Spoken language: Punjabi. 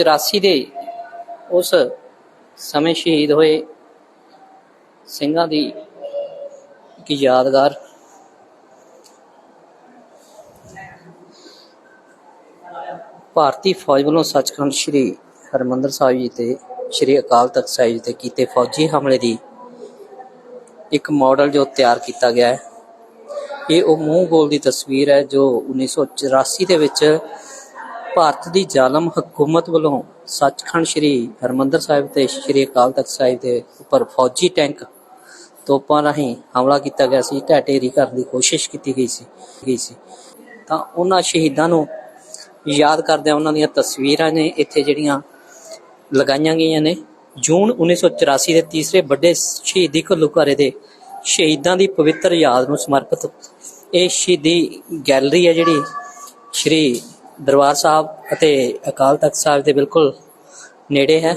84 ਦੇ ਉਸ ਸਮੇਂ ਸ਼ਹੀਦ ਹੋਏ ਸਿੰਘਾਂ ਦੀ ਇੱਕ ਯਾਦਗਾਰ। ਭਾਰਤੀ ਫੌਜ ਵੱਲੋਂ ਸੱਚਖੰਡ ਸ੍ਰੀ ਹਰਮੰਦਰ ਸਾਹਿਬ ਜੀ ਤੇ ਸ੍ਰੀ ਅਕਾਲ ਤਖਤ ਸਾਹਿਬ ਜੀ ਤੇ ਕੀਤੇ ਫੌਜੀ ਹਮਲੇ ਦੀ ਇੱਕ ਮਾਡਲ ਜੋ ਤਿਆਰ ਕੀਤਾ ਗਿਆ ਹੈ। ਇਹ ਉਹ ਮੂੰਹ ਗੋਲ ਦੀ ਤਸਵੀਰ ਹੈ ਜੋ 1984 ਦੇ ਵਿੱਚ ਭਾਰਤ ਦੀ ਜ਼ਾਲਮ ਹਕੂਮਤ ਵੱਲੋਂ ਸੱਚਖੰਡ ਸ੍ਰੀ ਹਰਮੰਦਰ ਸਾਹਿਬ ਤੇ ਸ੍ਰੀ ਅਕਾਲ ਤਖਤ ਸਾਹਿਬ ਦੇ ਉੱਪਰ ਫੌਜੀ ਟੈਂਕ ਤੋਪਾਂ ਰਾਹੀਂ ਹਮਲਾ ਕੀਤਾ ਗਿਆ ਸੀ ਢਹਿ ਢੇਰੀ ਕਰਨ ਦੀ ਕੋਸ਼ਿਸ਼ ਕੀਤੀ ਗਈ ਸੀ ਗਈ ਸੀ। ਤਾਂ ਉਹਨਾਂ ਸ਼ਹੀਦਾਂ ਨੂੰ ਯਾਦ ਕਰਦਿਆਂ ਉਹਨਾਂ ਦੀਆਂ ਤਸਵੀਰਾਂ ਨੇ ਇੱਥੇ ਜਿਹੜੀਆਂ ਲਗਾਈਆਂ ਗਈਆਂ ਨੇ। ਜੂਨ 1984 ਦੇ ਤੀਸਰੇ ਵੱਡੇ ਸ਼ਹੀਦੀ ਘੱਲੂਘਾਰੇ ਦੇ ਸ਼ਹੀਦਾਂ ਦੀ ਪਵਿੱਤਰ ਯਾਦ ਨੂੰ ਸਮਰਪਿਤ ਇਹ ਸ਼ਹੀਦੀ ਗੈਲਰੀ ਹੈ ਜਿਹੜੀ ਸ਼੍ਰੀ ਦਰਬਾਰ ਸਾਹਿਬ ਅਤੇ ਅਕਾਲ ਤਖਤ ਸਾਹਿਬ ਦੇ ਬਿਲਕੁਲ ਨੇੜੇ ਹੈ।